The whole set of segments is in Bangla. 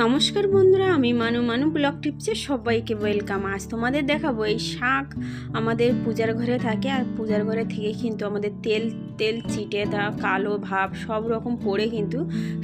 নমস্কার বন্ধুরা, আমি মানু মানু ব্লগ টিপসে সবাইকে ওয়েলকাম। আজ তোমাদের দেখাবো এই শাক আমাদের পূজার ঘরে থাকে, আর পূজার ঘরে থেকে কিন্তু আমাদের তেল তেল চিটে দা কালো ভাব সব রকম পড়ে কিন্তু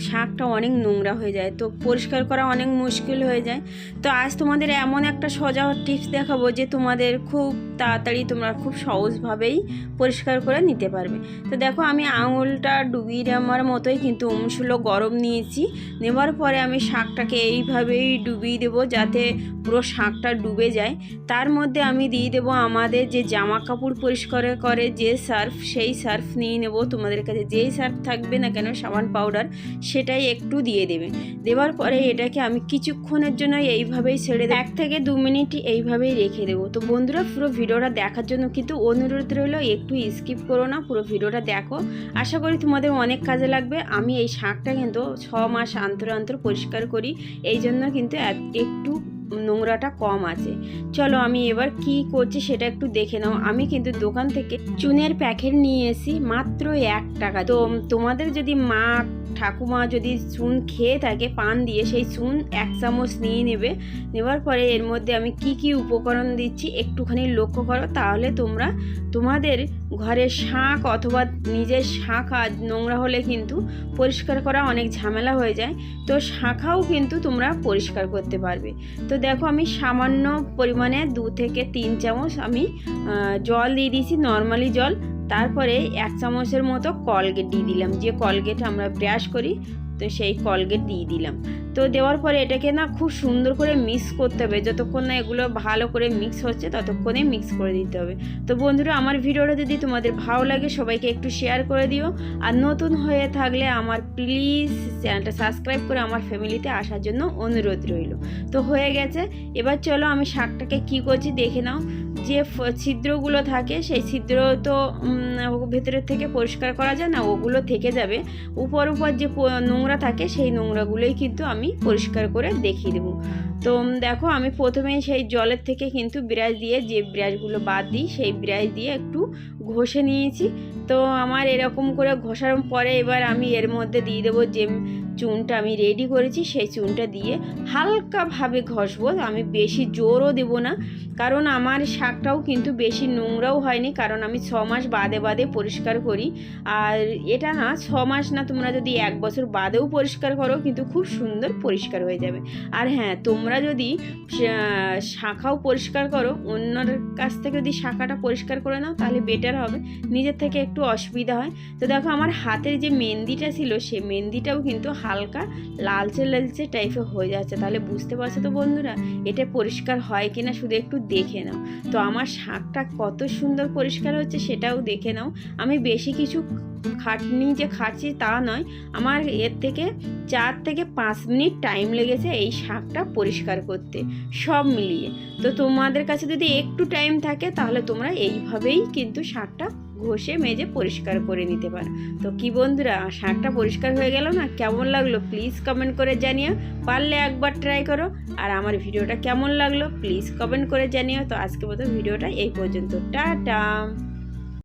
শাকটা অনেক নোংরা হয়ে যায়। তো পরিষ্কার করা অনেক মুশকিল হয়ে যায়। তো আজ তোমাদের এমন একটা সোজা টিপস দেখাবো যে তোমাদের খুব তাড়াতাড়ি তোমরা খুব সহজভাবেই পরিষ্কার করে নিতে পারবে। তো দেখো, আমি আঙুলটা ডুবিয়ে নেওয়ার মতোই কিন্তু অংশুলো গরম নিয়েছি। নেবার পরে আমি শাকটাকে এইভাবেই ডুবিয়ে দেবো যাতে পুরো শাকটা ডুবে যায়। তার মধ্যে আমি দিয়ে দেবো আমাদের যে জামা কাপড় পরিষ্কার করে যে সার্ফ, সেই সার্ফ নিয়ে নেব তোমাদের কাছে। যেই সার্ফ থাকবে না কেন, সাবান পাউডার, সেটাই একটু দিয়ে দেবে। দেওয়ার পরে এটাকে আমি কিছুক্ষণের জন্য এইভাবেই ছেড়ে দেবো। এক থেকে দু মিনিট এইভাবেই রেখে দেবো। তো বন্ধুরা, পুরো ভিডিওটা দেখার জন্য কিন্তু অনুরোধ রইল, একটু স্কিপ করো না, পুরো ভিডিওটা দেখো। আশা করি তোমাদের অনেক কাজে লাগবে। আমি এই শাকটা কিন্তু ছ মাস অন্তর অন্তর পরিষ্কার করি। এই জন্য কিন্তু একটু নোংরাটা কম আছে। চলো আমি এবার কি করছি সেটা একটু দেখে নাও। আমি কিন্তু দোকান থেকে চুনের প্যাকেট নিয়ে এসি মাত্র এক টাকা। তো তোমাদের যদি মা, ঠাকুমা যদি চুন খেয়ে থাকে, পান দিয়ে সেই চুন এক চামচ নিয়ে নেবে। নেবার পরে এর মধ্যে আমি কি কি উপকরণ দিচ্ছি একটুখানি লক্ষ্য করো, তাহলে তোমরা তোমাদের ঘরের শাঁখ অথবা নিজের শাঁখা নোংরা হলে কিন্তু পরিষ্কার করা অনেক ঝামেলা হয়ে যায়। তো শাঁখাও কিন্তু তোমরা পরিষ্কার করতে পারবে। তো দেখো আমি সামান্য পরিমাণে দু থেকে তিন চামচ আমি জল দিয়ে দিয়েছি নর্মালি জল। তারপরে এক চামচের মতো কলগেট দিয়ে দিলাম। যে কলগেট আমরা ব্রাশ করি তো সেই কলগেট দিয়ে দিলাম। তো দেওয়ার পরে এটাকে না খুব সুন্দর করে মিক্স করতে হবে। যতক্ষণ না এগুলো ভালো করে মিক্স হচ্ছে, ততক্ষণে মিক্স করে দিতে হবে। তো বন্ধুরা, আমার ভিডিওটা যদি তোমাদের ভালো লাগে, সবাইকে একটু শেয়ার করে দিও। আর নতুন হয়ে থাকলে আমার প্লিজ চ্যানেলটা সাবস্ক্রাইব করে আমার ফ্যামিলিতে আসার জন্য অনুরোধ রইল। তো হয়ে গেছে। এবার চলো আমি শাকটাকে কি করছি দেখে নাও। যে ছিদ্রগুলো থাকে, সেই ছিদ্র তো ভেতরের থেকে পরিষ্কার করা যায় না, ওগুলো থেকে যাবে। উপর উপর যে প- নোংরা থাকে সেই নোংরাগুলোই কিন্তু আমি পরিষ্কার করে দেখিয়ে দেবো। তো দেখো আমি প্রথমে সেই জলের থেকে কিন্তু ব্রাশ দিয়ে যে ব্রাশগুলো বাদ দিই, সেই ব্রাশ দিয়ে একটু ঘষে নিয়েছি। তো আমার এরকম করে ঘষার পরে এবার আমি এর মধ্যে দিয়ে দেবো যে চুনটা আমি রেডি করেছি, সেই চুনটা দিয়ে হালকাভাবে ঘষবো। আমি বেশি জোরও দেবো না, কারণ আমার শাকটাও কিন্তু বেশি নোংরাও হয়নি, কারণ আমি ছ মাস বাদে বাদে পরিষ্কার করি। আর এটা না, ছ মাস না, তোমরা যদি এক বছর বাদেও পরিষ্কার করো, কিন্তু খুব সুন্দর পরিষ্কার হয়ে যাবে। আর হ্যাঁ তোমরা যদি শা- শাখাও পরিষ্কার করো, অন্যর কাছ থেকে যদি শাখাটা পরিষ্কার করে নাও, তাহলে বেটার হবে। নিজের থেকে একটু অসুবিধা হয়। তো দেখো, আমার হাতের যে মেহেন্দিটা ছিল সে মেহেন্দিটাও কিন্তু হালকা লালচে লালচে টাইপের হয়ে যাচ্ছে। তাহলে বুঝতে পারছ তো বন্ধুরা, এটা পরিষ্কার হয় কিনা শুধু একটু দেখে নাও। তো আমার শাকটা কত সুন্দর পরিষ্কার হচ্ছে সেটাও দেখে নাও। আমি বেশি কিছু খাটনি যে খাচ্ছি তা নয়, আমার এর থেকে চার থেকে পাঁচ মিনিট টাইম লেগেছে এই শাকটা পরিষ্কার করতে, সব মিলিয়ে। তো তোমাদের কাছে যদি একটু টাইম থাকে, তাহলে তোমরা এইভাবেই কিন্তু শাকটা ঘষে, মেজে পরিষ্কার করে নিতে পারো। তো কি বন্ধুরা, শাকটা পরিষ্কার হয়ে গেল না? কেমন লাগল? প্লিজ কমেন্ট করে জানিও। পারলে একবার ট্রাই করো। আর আমার ভিডিওটা কেমন লাগল? প্লিজ কমেন্ট করে জানিও। তো আজকে মতো ভিডিওটা এই পর্যন্ত। টাটা!